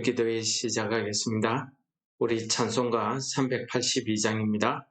기도회 시작하겠습니다. 우리 찬송가 382장입니다.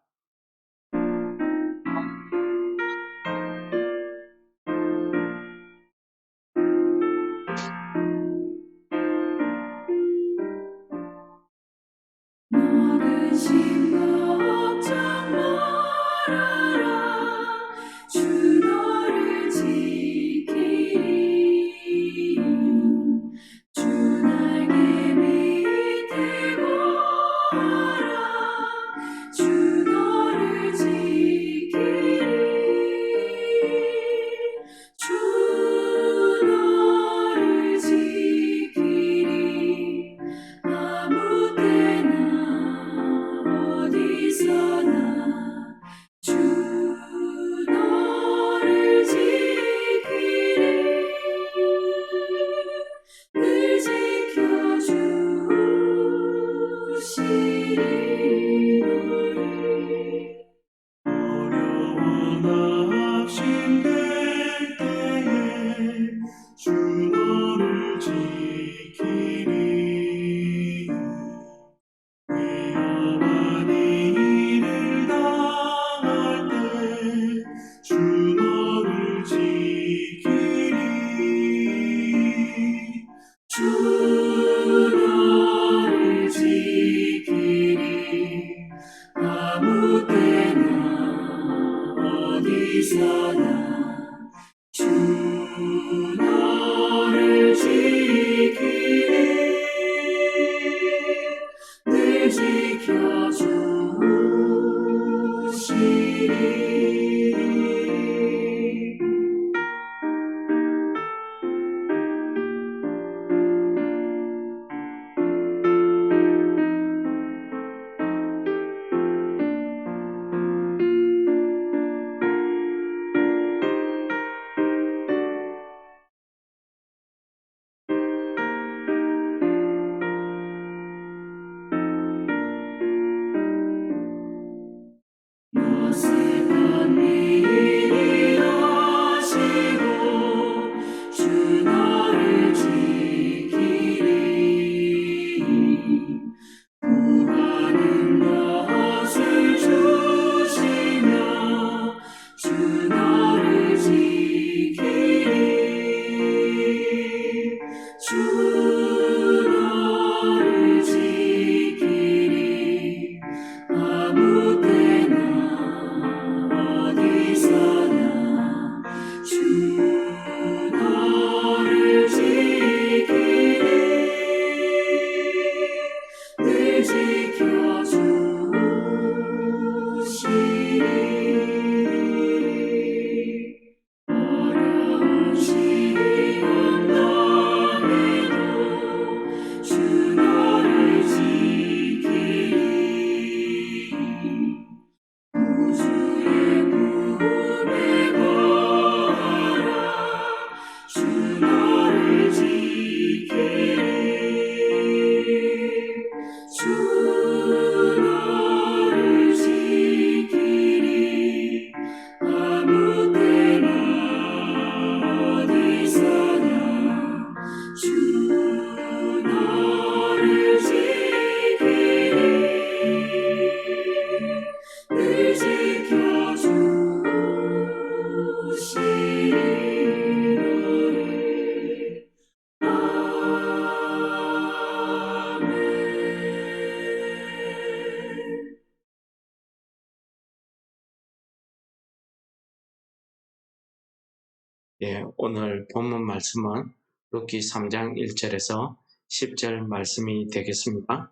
말씀은 루키 3장 1절에서 10절 말씀이 되겠습니다.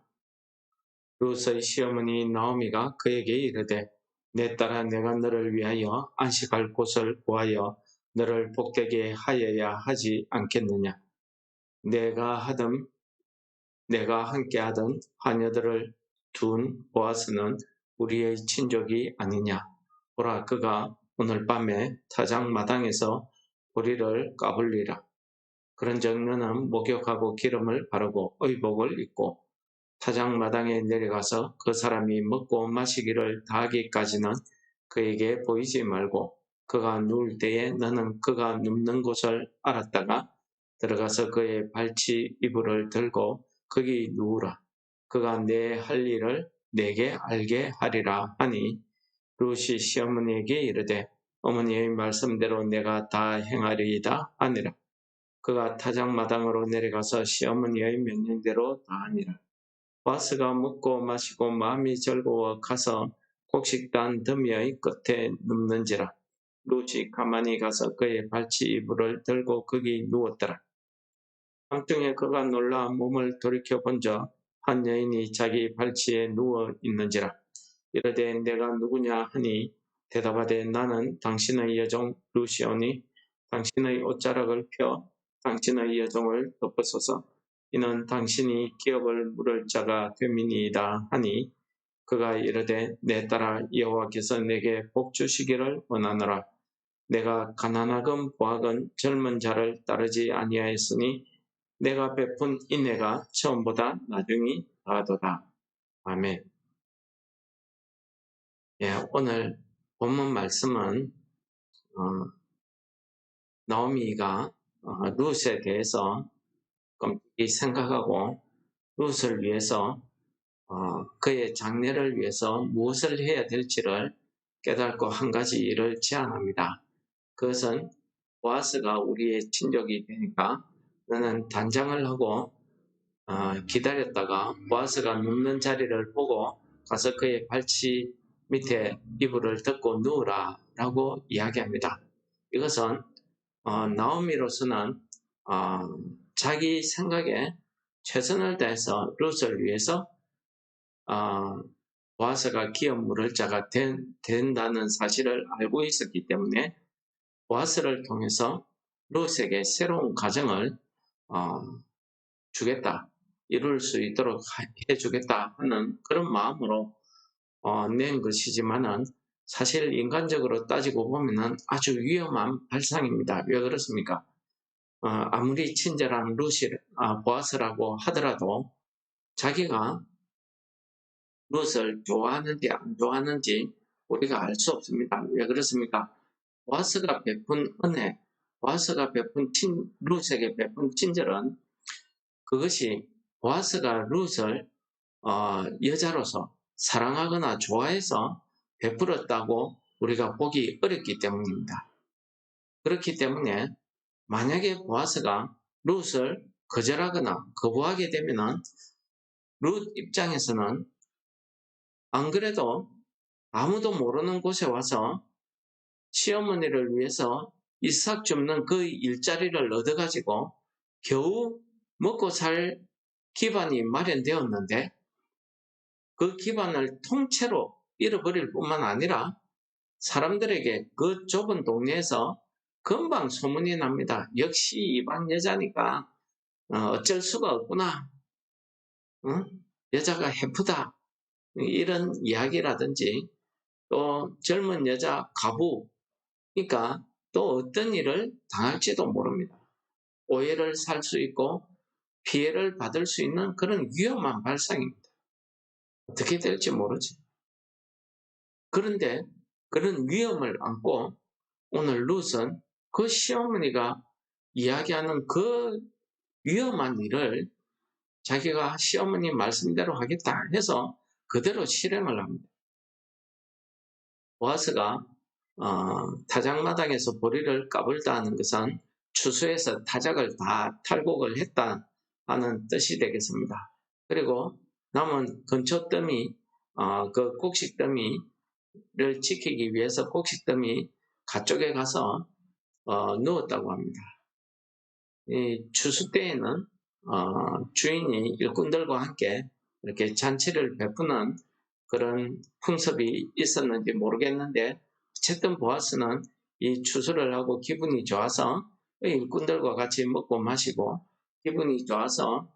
루스의 시어머니 나오미가 그에게 이르되 내 딸아 내가 너를 위하여 안식할 곳을 구하여 너를 복되게 하여야 하지 않겠느냐 내가 하던 내가 함께 하던 하녀들을 둔 보아스는 우리의 친족이 아니냐 보라 그가 오늘 밤에 타작 마당에서 보리를 까불리라 그런즉 너는 목욕하고 기름을 바르고 의복을 입고 타작 마당에 내려가서 그 사람이 먹고 마시기를 다하기까지는 그에게 보이지 말고 그가 누울 때에 너는 그가 눕는 곳을 알았다가 들어가서 그의 발치 이불을 들고 거기 누우라. 그가 내 할 일을 내게 알게 하리라 하니 룻이 시어머니에게 이르되 어머니의 말씀대로 내가 다 행하리이다 하니라. 그가 타작마당으로 내려가서 시어머니의 명령대로 다 하니라. 바스가 먹고 마시고 마음이 즐거워 가서 곡식단 더미의 끝에 눕는지라. 룻이 가만히 가서 그의 발치 이불을 들고 거기 누웠더라. 밤중에 그가 놀라 몸을 돌이켜 본저 한 여인이 자기 발치에 누워 있는지라. 이르되 내가 누구냐 하니 대답하되 나는 당신의 여종 루시오니 당신의 옷자락을 펴 당신의 여종을 덮으소서. 이는 당신이 기업을 물을 자가 됨이니이다 하니 그가 이르되 내 딸아 여호와께서 내게 복 주시기를 원하노라. 내가 가난하건 보학은 젊은 자를 따르지 아니하였으니 내가 베푼 인내가 처음보다 나중이 더하도다. 아멘. 예, 오늘 본문 말씀은 어, 나오미가 어, 룻에 대해서 끔찍히 생각하고 룻을 위해서 어, 그의 장래를 위해서 무엇을 해야 될지를 깨닫고 한 가지 일을 제안합니다. 그것은 보아스가 우리의 친족이 되니까 너는 단장을 하고 어, 기다렸다가 보아스가 눕는 자리를 보고 가서 그의 발치 밑에 이불을 덮고 누우라 라고 이야기합니다. 이것은 어, 나오미로서는 어, 자기 생각에 최선을 다해서 룻을 위해서 어, 보아스가 기업 물을 자가 된, 된다는 사실을 알고 있었기 때문에 보아스를 통해서 룻에게 새로운 가정을 어, 주겠다, 이룰 수 있도록 해주겠다 하는 그런 마음으로 어, 낸 것이지만은 사실 인간적으로 따지고 보면은 아주 위험한 발상입니다. 왜 그렇습니까? 어, 아무리 친절한 루시, 아, 보아스라고 하더라도 자기가 룻을 좋아하는지 안 좋아하는지 우리가 알 수 없습니다. 왜 그렇습니까? 보아스가 베푼 은혜, 보아스가 베푼 친, 룻에게 베푼 친절은 그것이 보아스가 룻을 어, 여자로서 사랑하거나 좋아해서 베풀었다고 우리가 보기 어렵기 때문입니다. 그렇기 때문에 만약에 보아스가 룻을 거절하거나 거부하게 되면은 룻 입장에서는 안 그래도 아무도 모르는 곳에 와서 시어머니를 위해서 이삭 줍는 그 일자리를 얻어가지고 겨우 먹고 살 기반이 마련되었는데 그 기반을 통째로 잃어버릴 뿐만 아니라 사람들에게 그 좁은 동네에서 금방 소문이 납니다. 역시 이방 여자니까 어, 어쩔 수가 없구나. 어? 여자가 해프다. 이런 이야기라든지 또 젊은 여자 가부 그러니까 또 어떤 일을 당할지도 모릅니다. 오해를 살 수 있고 피해를 받을 수 있는 그런 위험한 발상입니다. 어떻게 될지 모르지. 그런데 그런 위험을 안고 오늘 룻은 그 시어머니가 이야기하는 그 위험한 일을 자기가 시어머니 말씀대로 하겠다 해서 그대로 실행을 합니다. 보아스가 어, 타작마당에서 보리를 까불다 하는 것은 추수해서 타작을 다 탈곡을 했다 하는 뜻이 되겠습니다. 그리고 남은 근처더미, 어, 그 곡식더미를 지키기 위해서 곡식더미 가쪽에 가서 어, 누웠다고 합니다. 이 추수 때에는 어, 주인이 일꾼들과 함께 이렇게 잔치를 베푸는 그런 풍습이 있었는지 모르겠는데 어쨌든 보아스는 이 추수를 하고 기분이 좋아서 일꾼들과 같이 먹고 마시고 기분이 좋아서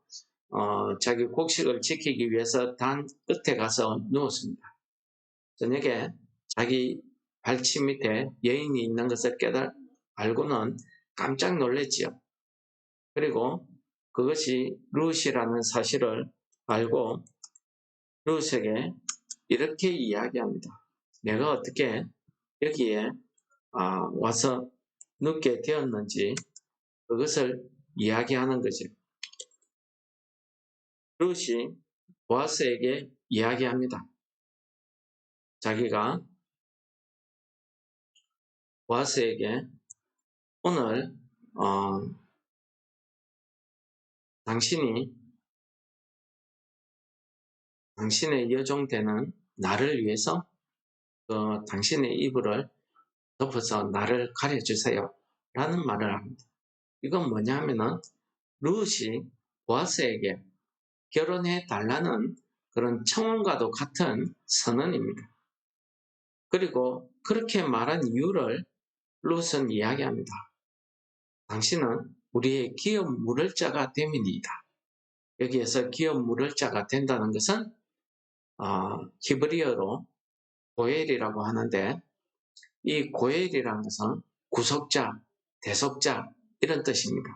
어, 자기 곡식을 지키기 위해서 단 끝에 가서 누웠습니다. 저녁에 자기 발치 밑에 여인이 있는 것을 깨달 알고는 깜짝 놀랐지요. 그리고 그것이 룻이라는 사실을 알고 룻에게 이렇게 이야기합니다. 내가 어떻게 여기에 아, 와서 눕게 되었는지 그것을 이야기하는 거죠. 룻이 보아스에게 이야기합니다. 자기가 보아스에게 오늘 어, 당신이 당신의 여종되는 나를 위해서 그 당신의 이불을 덮어서 나를 가려주세요. 라는 말을 합니다. 이건 뭐냐 하면은 룻이 보아스에게 결혼해 달라는 그런 청혼과도 같은 선언입니다. 그리고 그렇게 말한 이유를 룻은 이야기합니다. 당신은 우리의 기업 물을 자가 됨이니이다. 여기에서 기업 물을 자가 된다는 것은 어, 히브리어로 고엘이라고 하는데 이 고엘이라는 것은 구속자, 대속자 이런 뜻입니다.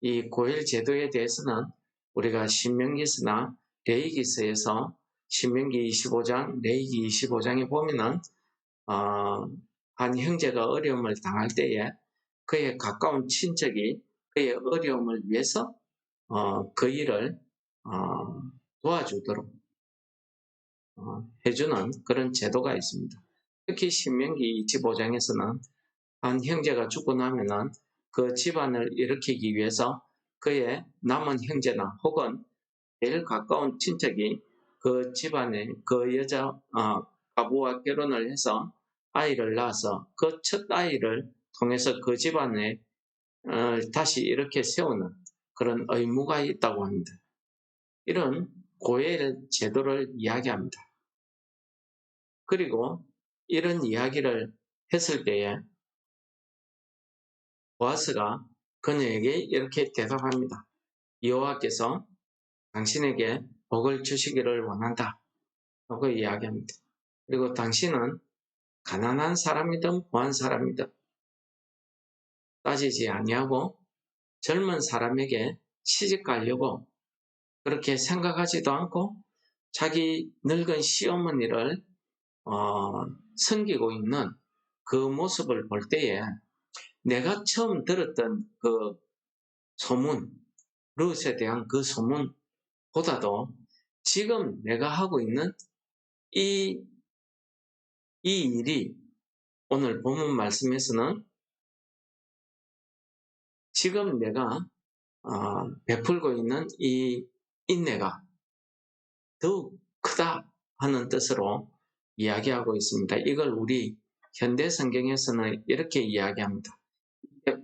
이 고엘 제도에 대해서는 우리가 신명기서나 레이기서에서 신명기 25장, 레이기 25장에 보면은 어, 한 형제가 어려움을 당할 때에 그의 가까운 친척이 그의 어려움을 위해서 어, 그 일을 어, 도와주도록 어, 해주는 그런 제도가 있습니다. 특히 신명기 25장에서는 한 형제가 죽고 나면은 그 집안을 일으키기 위해서 그의 남은 형제나 혹은 제일 가까운 친척이 그 집안에 그 여자 어, 가부와 결혼을 해서 아이를 낳아서 그 첫 아이를 통해서 그 집안에 어, 다시 이렇게 세우는 그런 의무가 있다고 합니다. 이런 고엘 제도를 이야기합니다. 그리고 이런 이야기를 했을 때에 보아스가 그녀에게 이렇게 대답합니다. 여호와께서 당신에게 복을 주시기를 원한다. 하고 이야기합니다. 그리고 당신은 가난한 사람이든 부한 사람이든 따지지 아니하고 젊은 사람에게 시집 가려고 그렇게 생각하지도 않고 자기 늙은 시어머니를 어, 섬기고 있는 그 모습을 볼 때에 내가 처음 들었던 그 소문, 룻에 대한 그 소문보다도 지금 내가 하고 있는 이, 이 일이 오늘 본문 말씀에서는 지금 내가 어, 베풀고 있는 이 인내가 더욱 크다 하는 뜻으로 이야기하고 있습니다. 이걸 우리 현대 성경에서는 이렇게 이야기합니다.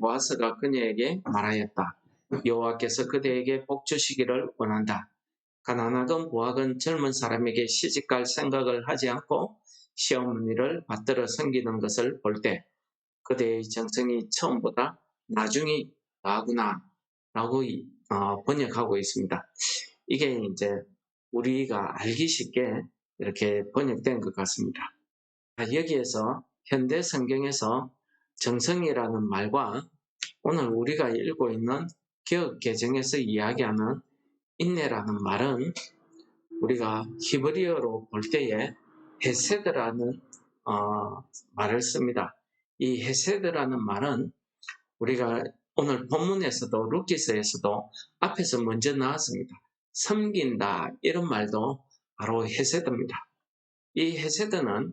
보아스가 그녀에게 말하였다. 여호와께서 그대에게 복 주시기를 원한다. 가난하건 부하건 젊은 사람에게 시집갈 생각을 하지 않고 시어머니를 받들어 섬기는 것을 볼 때 그대의 정성이 처음보다 나중이 나구나 라고 어, 번역하고 있습니다. 이게 이제 우리가 알기 쉽게 이렇게 번역된 것 같습니다. 여기에서 현대 성경에서 정성이라는 말과 오늘 우리가 읽고 있는 기억 개정에서 이야기하는 인내라는 말은 우리가 히브리어로 볼 때에 헤세드라는 어, 말을 씁니다. 이 헤세드라는 말은 우리가 오늘 본문에서도 루키스에서도 앞에서 먼저 나왔습니다. 섬긴다 이런 말도 바로 헤세드입니다. 이 헤세드는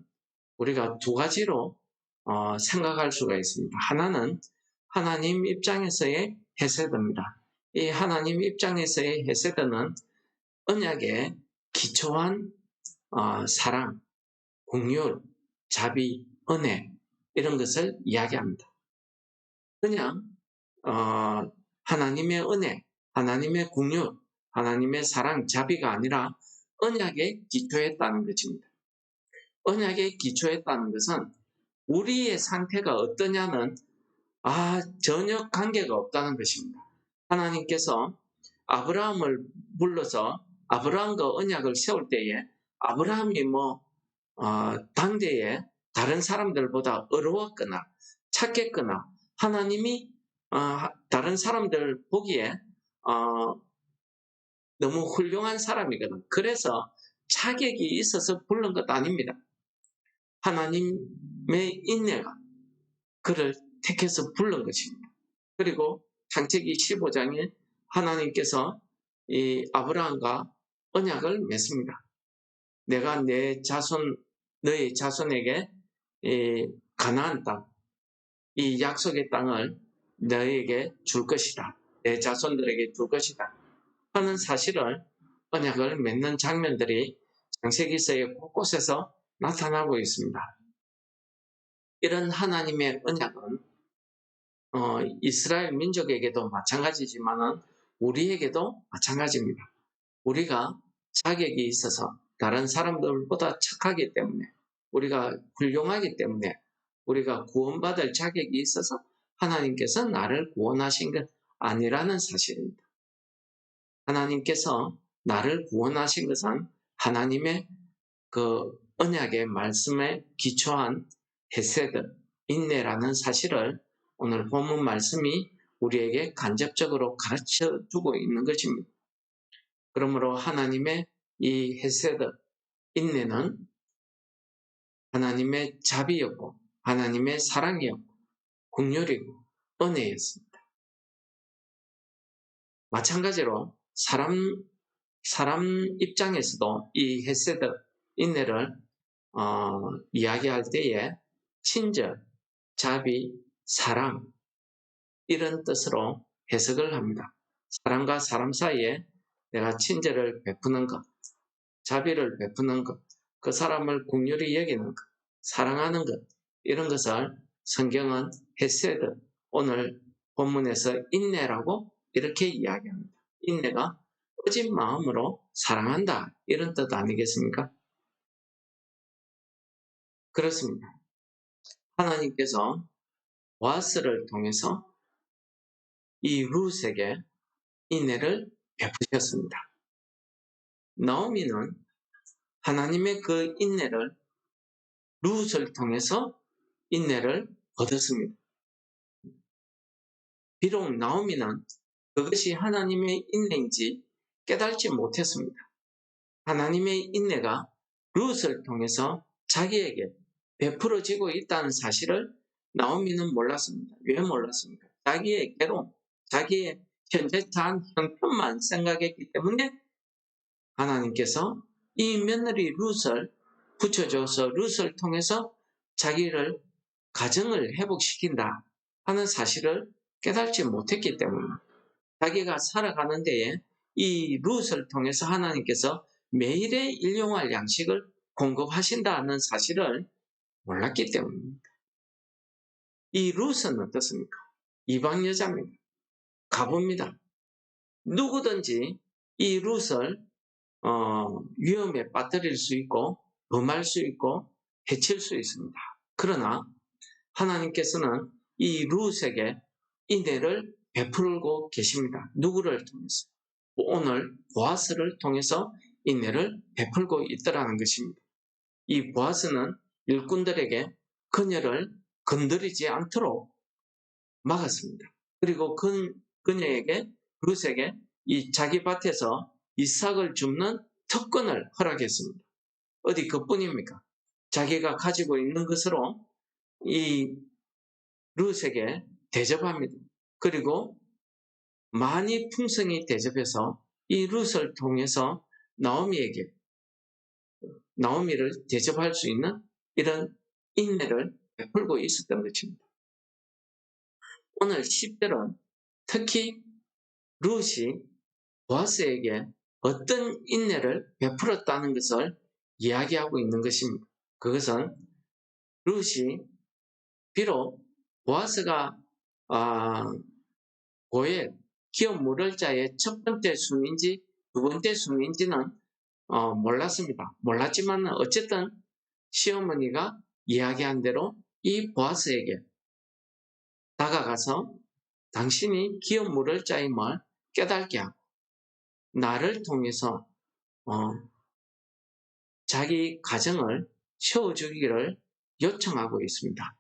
우리가 두 가지로 어, 생각할 수가 있습니다. 하나는 하나님 입장에서의 헤세드입니다. 이 하나님 입장에서의 헤세드는 언약의 기초한 어, 사랑, 공율, 자비, 은혜 이런 것을 이야기합니다. 그냥 어, 하나님의 은혜, 하나님의 공율, 하나님의 사랑, 자비가 아니라 언약에 기초했다는 것입니다. 언약에 기초했다는 것은 우리의 상태가 어떠냐는 아 전혀 관계가 없다는 것입니다. 하나님께서 아브라함을 불러서 아브라함과 언약을 세울 때에 아브라함이 뭐 어, 당대에 다른 사람들보다 어려웠거나 착했거나 하나님이 어, 다른 사람들 보기에 어, 너무 훌륭한 사람이거든. 그래서 자격이 있어서 부른 것 아닙니다. 하나님 의 인내가 그를 택해서 부른 것입니다. 그리고 창세기 15장에 하나님께서 이 아브라함과 언약을 맺습니다. 내가 내 자손 너희 자손에게 이 가나안 땅, 이 약속의 땅을 너희에게 줄 것이다. 내 자손들에게 줄 것이다. 하는 사실을 언약을 맺는 장면들이 창세기서의 곳곳에서 나타나고 있습니다. 이런 하나님의 언약은 어, 이스라엘 민족에게도 마찬가지지만은 우리에게도 마찬가지입니다. 우리가 자격이 있어서 다른 사람들보다 착하기 때문에 우리가 훌륭하기 때문에 우리가 구원받을 자격이 있어서 하나님께서 나를 구원하신 것 아니라는 사실입니다. 하나님께서 나를 구원하신 것은 하나님의 그 언약의 말씀에 기초한 헤세드, 인내라는 사실을 오늘 본문 말씀이 우리에게 간접적으로 가르쳐 주고 있는 것입니다. 그러므로 하나님의 이 헤세드, 인내는 하나님의 자비였고 하나님의 사랑이었고 국률이고 은혜였습니다. 마찬가지로 사람 사람 입장에서도 이 헤세드 인내를 어, 이야기할 때에 친절, 자비, 사랑 이런 뜻으로 해석을 합니다. 사람과 사람 사이에 내가 친절을 베푸는 것, 자비를 베푸는 것, 그 사람을 국률이 여기는 것, 사랑하는 것 이런 것을 성경은 헤세드 오늘 본문에서 인내라고 이렇게 이야기합니다. 인내가 꺼진 마음으로 사랑한다 이런 뜻 아니겠습니까? 그렇습니다. 하나님께서 와스를 통해서 이 룻에게 인내를 베푸셨습니다. 나오미는 하나님의 그 인내를 룻을 통해서 인내를 얻었습니다. 비록 나오미는 그것이 하나님의 인내인지 깨달지 못했습니다. 하나님의 인내가 룻을 통해서 자기에게 베풀어지고 있다는 사실을 나오미는 몰랐습니다. 왜 몰랐습니까? 자기의 괴로움, 자기의 현재 자한 형편만 생각했기 때문에 하나님께서 이 며느리 룻을 붙여줘서 룻을 통해서 자기를 가정을 회복시킨다 하는 사실을 깨달지 못했기 때문에 자기가 살아가는 데에 이 룻을 통해서 하나님께서 매일의 일용할 양식을 공급하신다는 사실을 몰랐기 때문입니다. 이 룻은 어떻습니까? 이방 여자입니다. 가봅니다. 누구든지 이 룻을 어, 위험에 빠뜨릴 수 있고 범할 수 있고 해칠 수 있습니다. 그러나 하나님께서는 이 룻에게 인내를 베풀고 계십니다. 누구를 통해서? 오늘 보아스를 통해서 인내를 베풀고 있더라는 것입니다. 이 보아스는 일꾼들에게 그녀를 건드리지 않도록 막았습니다. 그리고 그, 그녀에게 룻에게 이 자기 밭에서 이삭을 줍는 특권을 허락했습니다. 어디 그뿐입니까? 자기가 가지고 있는 것으로 이 룻에게 대접합니다. 그리고 많이 풍성히 대접해서 이 룻을 통해서 나오미에게 나오미를 대접할 수 있는 이런 인내를 베풀고 있었던 것입니다. 오늘 10절은 특히 룻이 보아스에게 어떤 인내를 베풀었다는 것을 이야기하고 있는 것입니다. 그것은 룻이 비록 보아스가 아, 고에 기업 물을 자의 첫 번째 순인지 두 번째 순인지는 어, 몰랐습니다. 몰랐지만 어쨌든 시어머니가 이야기한 대로 이 보아스에게 다가가서 당신이 기업 물을 자임을 깨닫게 하고 나를 통해서 어, 자기 가정을 세워주기를 요청하고 있습니다.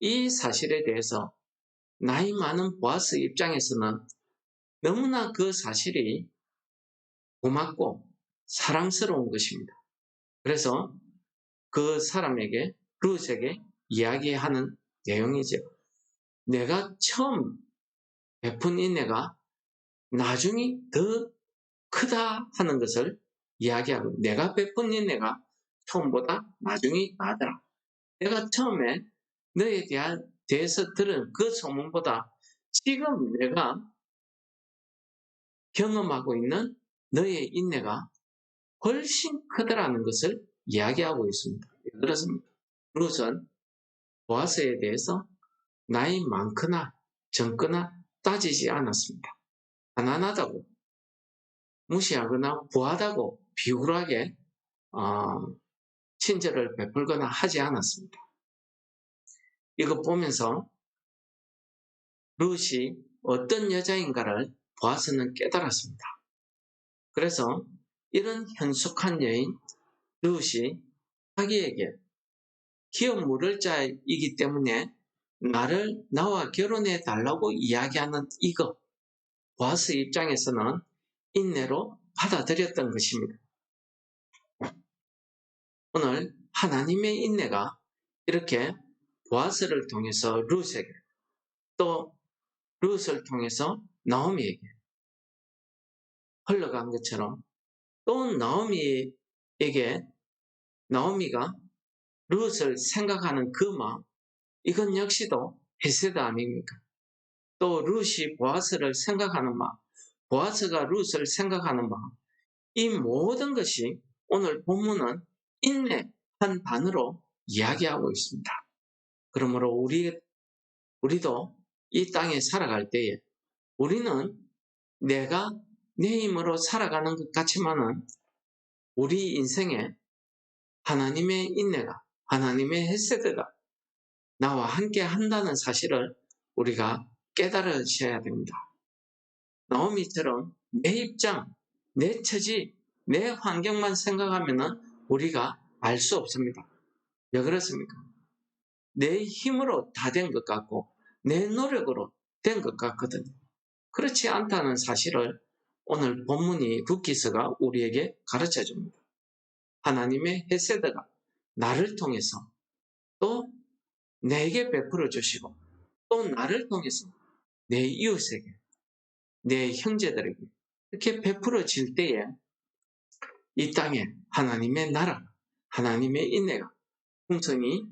이 사실에 대해서 나이 많은 보아스 입장에서는 너무나 그 사실이 고맙고 사랑스러운 것입니다. 그래서 그 사람에게, 룻에게 이야기하는 내용이죠. 내가 처음 베푼 인내가 나중에 더 크다 하는 것을 이야기하고 내가 베푼 인내가 처음보다 나중에 나더라. 내가 처음에 너에 대한 대해서 들은 그 소문보다 지금 내가 경험하고 있는 너의 인내가 훨씬 크더라는 것을 이야기하고 있습니다. 왜 그렇습니까? 룻은 보아스에 대해서 나이 많거나 적거나 따지지 않았습니다. 가난하다고 무시하거나 부하다고 비굴하게 어, 친절을 베풀거나 하지 않았습니다. 이거 보면서 룻이 어떤 여자인가를 보아스는 깨달았습니다. 그래서 이런 현숙한 여인 룻이 자기에게 기업 물을 자이기 때문에 나를 나와 결혼해 달라고 이야기하는 이거 보아스 입장에서는 인내로 받아들였던 것입니다. 오늘 하나님의 인내가 이렇게 보아스를 통해서 룻에게 또 룻을 통해서 나오미에게 흘러간 것처럼 또 나오미에게 나오미가 룻을 생각하는 그 마음 이건 역시도 헤세드 아닙니까? 또 룻이 보아스를 생각하는 마음 보아스가 룻을 생각하는 마음 이 모든 것이 오늘 본문은 인내 한 단어로 이야기하고 있습니다. 그러므로 우리 우리도 이 땅에 살아갈 때에 우리는 내가 내 힘으로 살아가는 것 같지만은 우리 인생에 하나님의 인내가 하나님의 헤세드가 나와 함께 한다는 사실을 우리가 깨달으셔야 됩니다. 나오미처럼 내 입장, 내 처지, 내 환경만 생각하면은 우리가 알 수 없습니다. 왜 그렇습니까? 내 힘으로 다 된 것 같고 내 노력으로 된 것 같거든요. 그렇지 않다는 사실을 오늘 본문이 루키스가 우리에게 가르쳐 줍니다. 하나님의 헤세드가 나를 통해서 또 내게 베풀어 주시고 또 나를 통해서 내 이웃에게 내 형제들에게 이렇게 베풀어질 때에 이 땅에 하나님의 나라, 하나님의 인내가 풍성이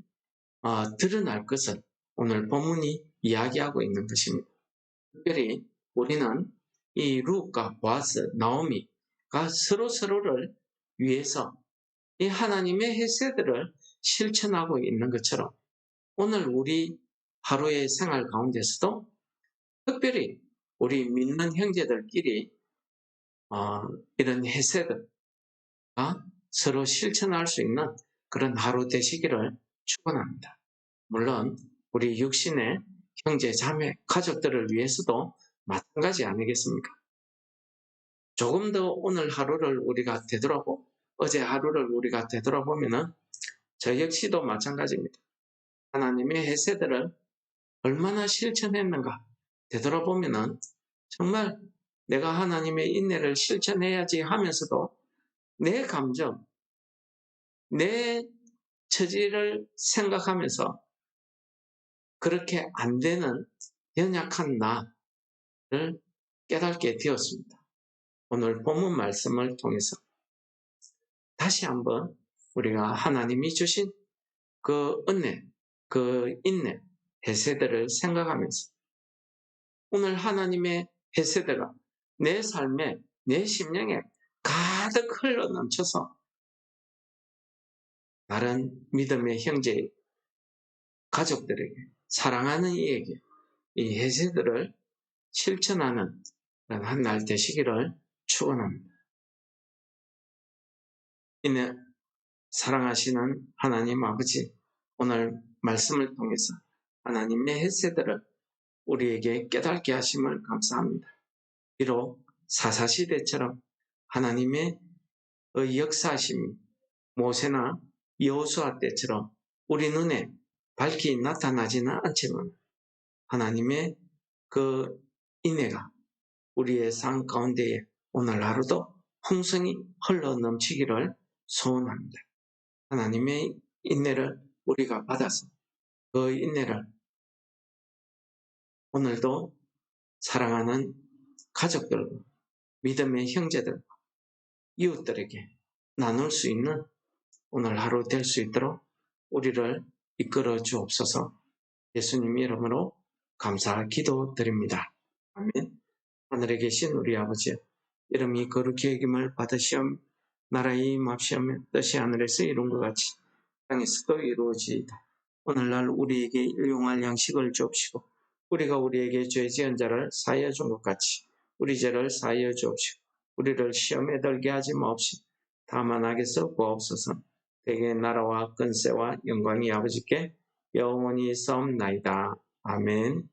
어, 드러날 것을 오늘 본문이 이야기하고 있는 것입니다. 특별히 우리는 이 룩과 보아스, 나오미가 서로 서로를 위해서 이 하나님의 헤세드를 실천하고 있는 것처럼 오늘 우리 하루의 생활 가운데서도 특별히 우리 믿는 형제들끼리 어, 이런 헤세드가 서로 실천할 수 있는 그런 하루 되시기를 축원합니다. 물론 우리 육신의 형제, 자매, 가족들을 위해서도 마찬가지 아니겠습니까? 조금 더 오늘 하루를 우리가 되돌아보고 어제 하루를 우리가 되돌아보면은 저 역시도 마찬가지입니다. 하나님의 해세들을 얼마나 실천했는가 되돌아보면은 정말 내가 하나님의 인내를 실천해야지 하면서도 내 감정, 내 처지를 생각하면서 그렇게 안 되는 연약한 나를 깨닫게 되었습니다. 오늘 본문 말씀을 통해서 다시 한번 우리가 하나님이 주신 그 은혜, 그 인내, 해세들을 생각하면서 오늘 하나님의 해세대가 내 삶에, 내 심령에 가득 흘러 넘쳐서 다른 믿음의 형제, 가족들에게, 사랑하는 이에게 이 해세들을 실천하는 한 날 되시기를 축원합니다. 이내 사랑하시는 하나님 아버지, 오늘 말씀을 통해서 하나님의 햇세들을 우리에게 깨닫게 하심을 감사합니다. 비록 사사시대처럼 하나님의 역사하심이 모세나 여호수아 때처럼 우리 눈에 밝히 나타나지는 않지만 하나님의 그 인애가 우리의 삶 가운데에 오늘 하루도 풍성이 흘러 넘치기를 소원합니다. 하나님의 인내를 우리가 받아서 그 인내를 오늘도 사랑하는 가족들과 믿음의 형제들과 이웃들에게 나눌 수 있는 오늘 하루 될 수 있도록 우리를 이끌어 주옵소서 예수님 이름으로 감사 기도 드립니다. 아멘. 하늘에 계신 우리 아버지, 이름이 거룩히 여김을 받으시험, 나라의 임합시험, 뜻이 하늘에서 이룬 것 같이 땅에서도 이루어지이다. 오늘날 우리에게 일용할 양식을 주옵시고, 우리가 우리에게 죄 지은 자를 사하여 준 것 같이 우리 죄를 사하여 주옵시고, 우리를 시험에 들게 하지 마옵시고, 다만 악에서 구하옵소서. 대개 나라와 근세와 영광이 아버지께 영원히 싸움나이다. 아멘.